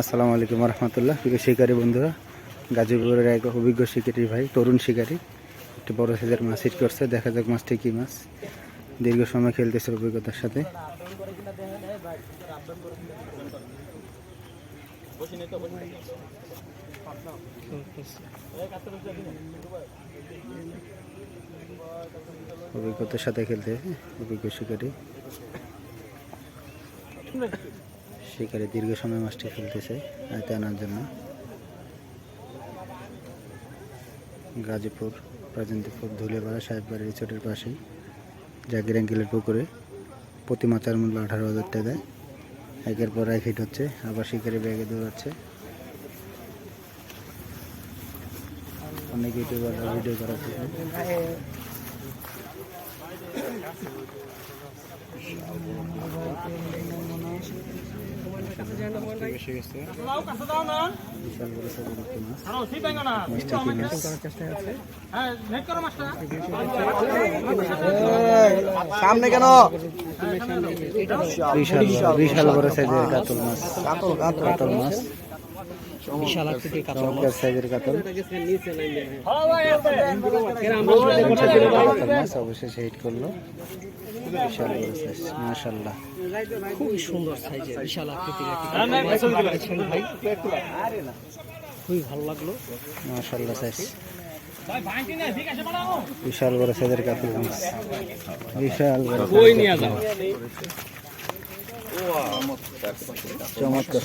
আসসালামু আলাইকুম রহমতুল্লাহ। প্রিয় শিকারী বন্ধুরা, গাজীপুরের এক অভিজ্ঞ শিকারী ভাই, তরুণ শিকারী। একটি বড় সাইজের মাছ হিট করছে। দেখা যাক মাছটি কী মাছ। দীর্ঘ সময় খেলতেছে অভিজ্ঞতার সাথে। অভিজ্ঞতার সাথে খেলতে অভিজ্ঞ শিকারী। শিকারে দীর্ঘ সময় মাছটি খেলতেছে আয়তে আনার জন্য। গাজীপুর রাজেন্দ্রপুর ধুলেপাড়া সাহেববাড়ি রিসোর্টের পাশেই জাকির অ্যাঙ্কেলের পুকুরে। প্রতি মাচার মূল্য আঠারো হাজার টাকায় একের পর এক হিট হচ্ছে, আবার শিকারে ব্যাগে দৌড়াচ্ছে। অনেক ইউটিউবাররা ভিডিও করার বিশাল বড় সামনে কেন? বিশাল বিশাল বড় সাইজের কাতল মাছ। কাতল মাছ। বিশাল আকৃতির চমৎকার সাইজের কাতল। কাতল মাছ অবশেষে হিট করল। বিশাল বড় সাইজ মাশাল্লাহ খুবই সুন্দর সাইজের বিশাল আকৃতির একটি কাতল। মাছ দেখছেন ভাই? খুবই ভালো লাগল। মাশাল্লাহ সাইজ বিশাল বড় সাইজের কাতল মাছ। বিশাল বড় কই নিয়ে যাও। চমৎকার।